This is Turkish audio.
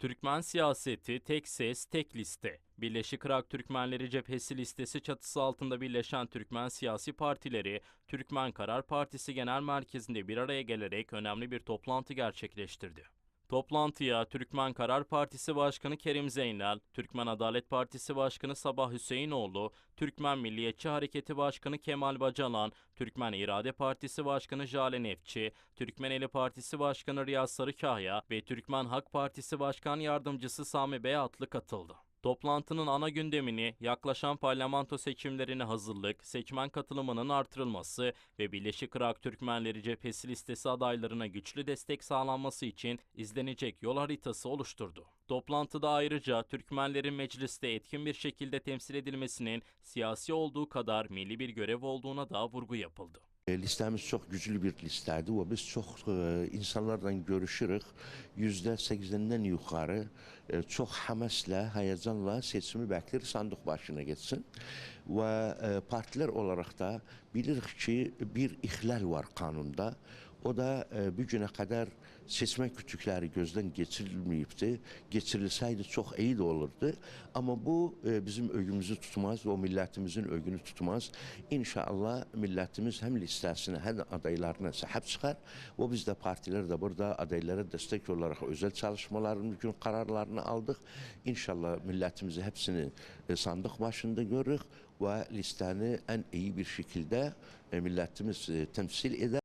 Türkmen siyaseti tek ses, tek liste. Birleşik Irak Türkmenleri Cephesi listesi çatısı altında birleşen Türkmen siyasi partileri, Türkmen Karar Partisi Genel Merkezi'nde bir araya gelerek önemli bir toplantı gerçekleştirdi. Toplantıya Türkmen Karar Partisi Başkanı Kerim Zeynel, Türkmen Adalet Partisi Başkanı Sabah Hüseyinoğlu, Türkmen Milliyetçi Hareketi Başkanı Kemal Bacalan, Türkmen İrade Partisi Başkanı Jale Nefçi, Türkmeneli Partisi Başkanı Riyaz Sarıkaya ve Türkmen Halk Partisi Başkan Yardımcısı Sami Beyatlı katıldı. Toplantının ana gündemini yaklaşan parlamento seçimlerine hazırlık, seçmen katılımının artırılması ve Birleşik Irak Türkmenleri Cephesi listesi adaylarına güçlü destek sağlanması için izlenecek yol haritası oluşturdu. Toplantıda ayrıca Türkmenlerin mecliste etkin bir şekilde temsil edilmesinin siyasi olduğu kadar milli bir görev olduğuna da vurgu yapıldı. E, Listemiz çok güçlü bir listedir ve biz çok e, insanlarla görüşürük. Yüzde sekseninden yukarı e, çok hemasla, heyecanla seçimi bekler sandık başına geçsin. Ve partiler olarak da bilirik ki bir ihlal var kanunda. O da e, bu günə qədər seçmə kütükləri gözdən keçirilməyibdi. Keçirilsəydi çox iyi də olurdu. Amma bu e, bizim ögümüzü tutmaz, o millətimizin ögünü tutmaz. İnşallah millətimiz həm listəsinə, həm adaylarına sahib çıxar və biz də partilər də burada adaylara dəstək olaraq özəl çalışmalarımız üçün qərarlarını aldıq. İnşallah millətimizi hepsini e, sandıq başında görürük və listəni ən iyi bir şəkildə e, millətimiz e, təmsil edər.